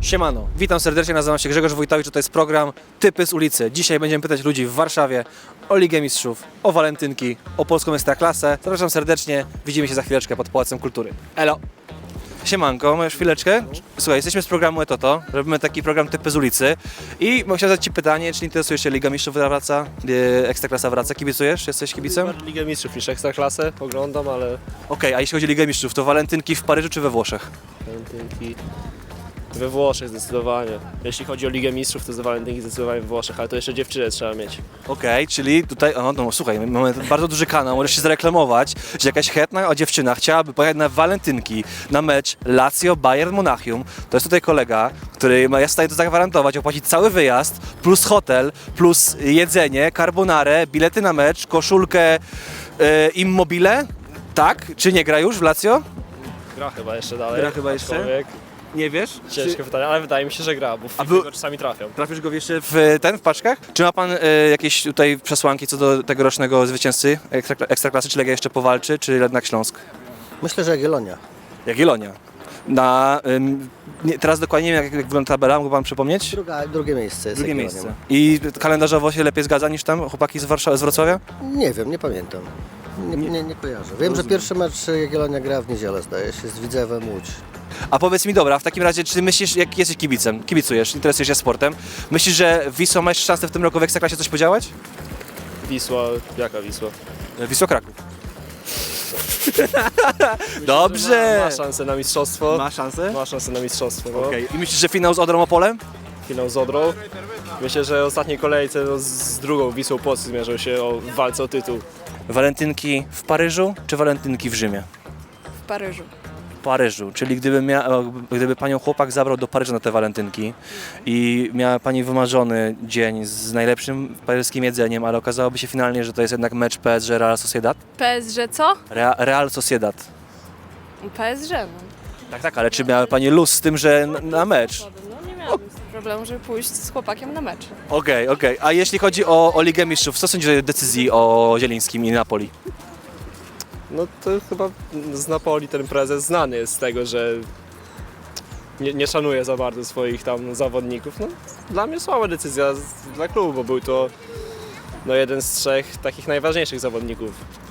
Siemano, witam serdecznie, nazywam się Grzegorz Wojtowicz, to jest program Typy z ulicy. Dzisiaj będziemy pytać ludzi w Warszawie o Ligę Mistrzów, o walentynki, o polską Ekstraklasę. Zapraszam serdecznie, widzimy się za chwileczkę pod Pałacem Kultury. Elo! Siemanko, masz chwileczkę? Słuchaj, jesteśmy z programu Etoto, robimy taki program Typy z ulicy i chciałem zadać Ci pytanie, czy interesujesz się Liga Mistrzów wraca, e, Ekstraklasa wraca, kibicujesz? Jesteś kibicem? Okej, Ligę Mistrzów niż Ekstraklasę oglądam, ale a jeśli chodzi o Ligę Mistrzów, to walentynki w Paryżu czy we Włoszech? walentynki we Włoszech zdecydowanie. Jeśli chodzi o Ligę Mistrzów, to za walentynki zdecydowanie we Włoszech, ale to jeszcze dziewczynę trzeba mieć. Okej, czyli tutaj, o, no słuchaj, mamy bardzo duży kanał, możesz się zareklamować, że jakaś chętna o dziewczyna chciałaby pojechać na walentynki, na mecz Lazio Bayern Monachium. To jest tutaj kolega, który ma, jest w stanie to zagwarantować, opłacić cały wyjazd, plus hotel, plus jedzenie, carbonarę, bilety na mecz, koszulkę, e, immobile. Tak? Czy nie gra już w Lazio? Gra chyba jeszcze dalej. Gra chyba jeszcze? aczkolwiek Nie wiesz? Ciężkie pytanie, ale wydaje mi się, że gra, bo w A był- go czasami trafią. Trafisz go jeszcze w ten, w paczkach? Czy ma pan e, jakieś tutaj przesłanki co do tegorocznego zwycięzcy ekstra, Ekstraklasy? Czy Legia jeszcze powalczy, czy jednak Śląsk? Myślę, że Jagiellonia. Jagiellonia. Na, ym, nie, teraz dokładnie nie wiem, jak, jak wygląda tabela, mógł pan przypomnieć? Druga, drugie miejsce jest Drugie Jagiellonią. miejsce. I kalendarzowo się lepiej zgadza niż tam chłopaki z, Warszawy, z Wrocławia? Nie wiem, nie pamiętam. Nie, nie, nie kojarzę. Wiem, że pierwszy mecz Jagiellonia gra w niedzielę, zdaje się, z Widzewem Łódź. A powiedz mi, dobra, w takim razie, czy myślisz, jak jesteś kibicem, kibicujesz, interesujesz się sportem, myślisz, że Wisła ma jeszcze szansę w tym roku w Ekstraklasie coś podziałać? Wisła, jaka Wisła? E, Wisła Kraków. Dobrze! Ma, ma szansę na mistrzostwo. Ma szansę? Ma szansę na mistrzostwo. No. Okej. I myślisz, że finał z Odrą Opolem? Finał z Odrą. Myślę, że w ostatniej kolejce no, z drugą Wisłą Płock zmierzą się o w walce o tytuł. Walentynki w Paryżu, czy walentynki w Rzymie? w Paryżu. Paryżu, czyli gdyby, mia, gdyby panią chłopak zabrał do Paryża na te walentynki i miała pani wymarzony dzień z najlepszym paryskim jedzeniem, ale okazałoby się finalnie, że to jest jednak mecz PSG Real Sociedad? PSG co? Rea, Real Sociedad. PSG, no. Tak, tak, ale czy miała pani luz z tym, że na, na mecz? No nie miałabym z tym problemu, żeby pójść z chłopakiem na mecz. Okej, okej. A jeśli chodzi o, o Ligę Mistrzów, co sądzisz o decyzji o Zielińskim i Napoli? No to chyba z Napoli ten prezes znany jest z tego, że nie, nie szanuje za bardzo swoich tam zawodników. No, dla mnie słaba decyzja z- dla klubu, bo był to no, jeden z trzech takich najważniejszych zawodników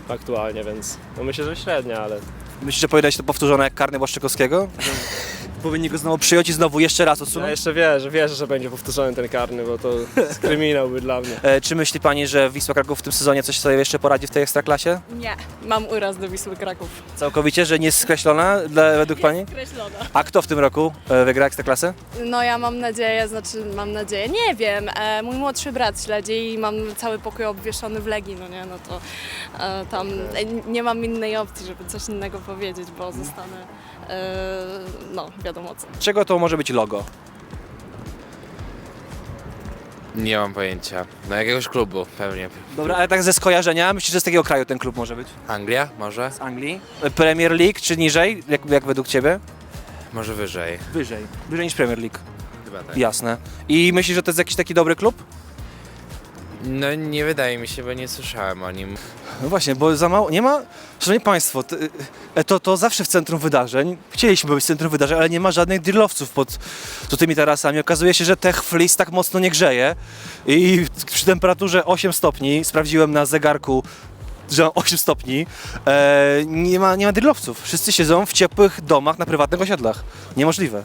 aktualnie, więc no, myślę, że średnia, ale Myślisz, że powinno się to powtórzone jak karny Błaszczykowskiego? Powinni go znowu przyjąć i znowu jeszcze raz ja odsunąć? jeszcze wierzę, wierzę, że będzie powtórzony ten karny, bo to jest kryminał by dla mnie. E, czy myśli Pani, że Wisła Kraków w tym sezonie coś sobie jeszcze poradzi w tej ekstraklasie? Nie. Mam uraz do Wisły Kraków. Całkowicie, że nie jest skreślona dla, według Pani? Skreślona. A kto w tym roku e, wygra ekstraklasę? No ja mam nadzieję, znaczy mam nadzieję, nie wiem. E, mój młodszy brat śledzi i mam cały pokój obwieszony w Legii, no nie, no to e, tam e, nie mam innej opcji, żeby coś innego powiedzieć, bo zostanę, no wiadomo co. Czego to może być logo? Nie mam pojęcia. No jakiegoś klubu pewnie. Dobra, ale tak ze skojarzenia, myślisz, że z takiego kraju ten klub może być? Anglia może? Z Anglii? Premier League czy niżej, jak, jak według Ciebie? Może wyżej. Wyżej. Wyżej niż Premier League. Chyba tak. Jasne. I myślisz, że to jest jakiś taki dobry klub? No nie wydaje mi się, bo nie słyszałem o nim. No właśnie, bo za mało, nie ma, szanowni Państwo, to, e, to, to zawsze w centrum wydarzeń, chcieliśmy być w centrum wydarzeń, ale nie ma żadnych drillowców pod, tymi tarasami. Okazuje się, że Tech Fleece tak mocno nie grzeje i przy temperaturze 8 stopni, sprawdziłem na zegarku, że mam 8 stopni, e, nie, ma, nie ma drillowców. Wszyscy siedzą w ciepłych domach na prywatnych osiedlach. Niemożliwe.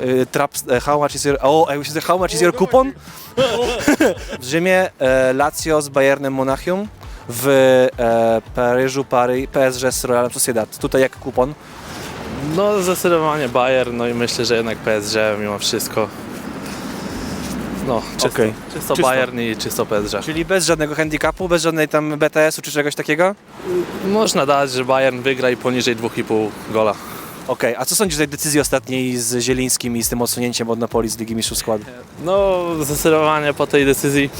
E, Trap, e, how much is your, o, I was how much is your coupon? w Rzymie e, Lazio z Bayernem Monachium, w e, Paryżu Pary, PSG z Realem Sociedad. Tutaj jak kupon. No zdecydowanie Bayern, no i myślę, że jednak PSG mimo wszystko. No, czysto, Okej. czysto, Czysto. Bayern i czysto PSG. Czyli bez żadnego handicapu, bez żadnej tam BTS-u czy czegoś takiego? Można dać, że Bayern wygra i poniżej 2,5 gola. Okej, a co sądzisz o tej decyzji ostatniej z Zielińskim i z tym odsunięciem od Napoli z Ligi Mistrzów składu? No zdecydowanie po tej decyzji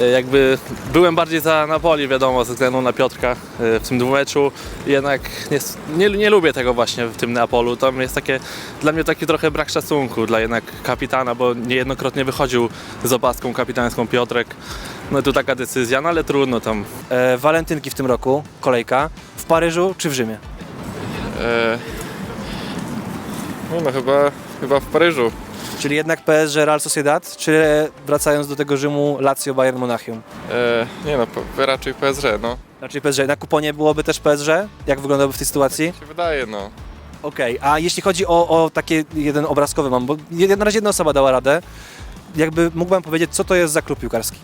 e, jakby byłem bardziej za Napoli, wiadomo, ze względu na Piotrka e, w tym dwumeczu. Jednak nie, nie, nie lubię tego właśnie w tym Neapolu. Tam jest takie, dla mnie taki trochę brak szacunku dla jednak kapitana, bo niejednokrotnie wychodził z opaską kapitańską Piotrek. No tu taka decyzja, no ale trudno tam. E, walentynki w tym roku, kolejka, w Paryżu czy w Rzymie? E, no, no chyba, chyba w Paryżu. Czyli jednak PSG, Real Sociedad, czy wracając do tego Rzymu, Lazio, Bayern Monachium? E, nie no, raczej PSG, no. Raczej PSG. Na kuponie byłoby też PSG? Jak wyglądałoby w tej sytuacji? Mi się wydaje, no. Okej, a jeśli chodzi o, o takie jeden obrazkowy mam, bo jed- na razie jedna osoba dała radę, jakby mógłbym powiedzieć, co to jest za klub piłkarski?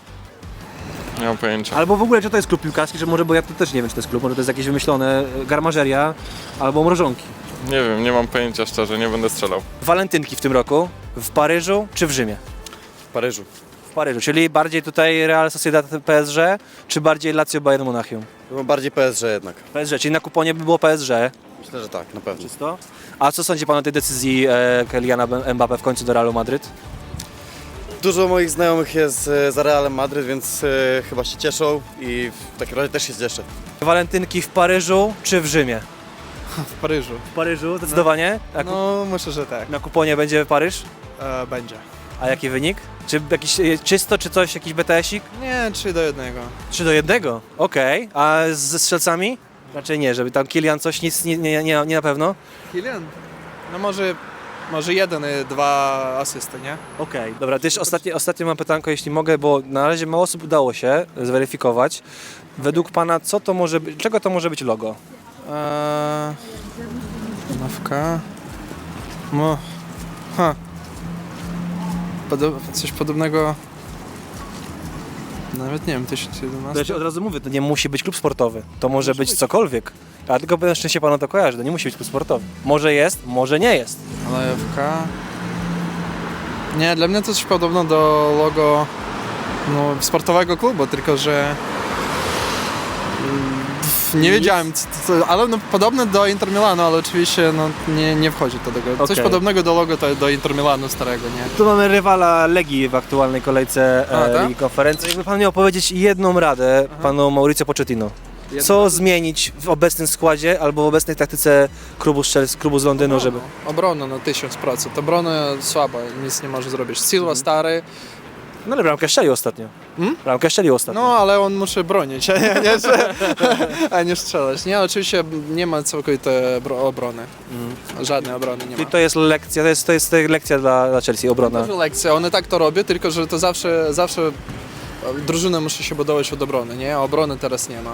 Nie mam pojęcia. Albo w ogóle, czy to jest klub piłkarski, że może, bo ja to też nie wiem, czy to jest klub, może to jest jakieś wymyślone e, garmażeria albo mrożonki. Nie wiem, nie mam pojęcia szczerze, nie będę strzelał. Walentynki w tym roku w Paryżu czy w Rzymie? W Paryżu. W Paryżu, czyli bardziej tutaj Real Sociedad PSG, czy bardziej Lazio Bayern Monachium? Chyba bardziej PSG jednak. PSG, czyli na kuponie by było PSG. Myślę, że tak, na pewno. Czysto. A co sądzi Pan o tej decyzji e, Kyliana Mbappe w końcu do Realu Madryt? Dużo moich znajomych jest e, za Realem Madryt, więc e, chyba się cieszą i w takim razie też się cieszę. Walentynki w Paryżu czy w Rzymie? W Paryżu. W Paryżu, zdecydowanie. Na, No, myślę, że tak. na kuponie będzie Paryż? E, będzie. A jaki wynik? Czy jakiś e, czysto, czy coś, jakiś BTS-ik? Nie, 3 do 1. 3 do 1? Okej. A ze strzelcami? Raczej nie, żeby tam Kilian coś nic nie, nie, nie, nie na pewno. Kylian? No może, może jeden i dwa asysty, nie? Okej, dobra, też ostatnie, ostatnie mam pytanko, jeśli mogę, bo na razie mało osób udało się zweryfikować. Według Pana, co to może być, czego to może być logo? Eee, Mawka. No. Ha. Podo- coś podobnego. Nawet nie wiem, 1011. To ja ci od razu mówię, to nie musi być klub sportowy, to może być cokolwiek. A tylko na szczęście Panu to kojarzy, to nie musi być klub sportowy. Może jest, może nie jest. Alejewka. Nie, dla mnie to coś podobno do logo no, sportowego klubu, tylko że mm, nie wiedziałem, co, co, ale no, podobne do Inter Milanu, ale oczywiście no, nie, nie wchodzi to do tego. Coś Okej. podobnego do logo to, do Inter Milanu starego, nie? Tu mamy rywala Legii w aktualnej kolejce A, e, tak? Ligi Konferencji. Jakby Pan miał powiedzieć jedną radę Panu Mauricio Pochettino. Co zmienić w obecnym składzie albo w obecnej taktyce klubu, z Chelsea, klubu z Londynu, żeby... Obrona na 1000%. Obrona słaba, nic nie może zrobić. Silva stary, No ale bramkę strzelił ostatnio. Hmm? Bramkę strzelił ostatnio. no ale on musi bronić, a nie, nie, a nie strzelać. Nie, oczywiście nie ma całkowitej bro- obrony. Żadnej obrony nie ma. Czyli to jest lekcja, to jest, to jest lekcja dla, dla Chelsea, obrona. Dużo lekcja, one tak to robią, tylko że to zawsze, zawsze drużyna musi się budować od obrony, nie? A obrony teraz nie ma.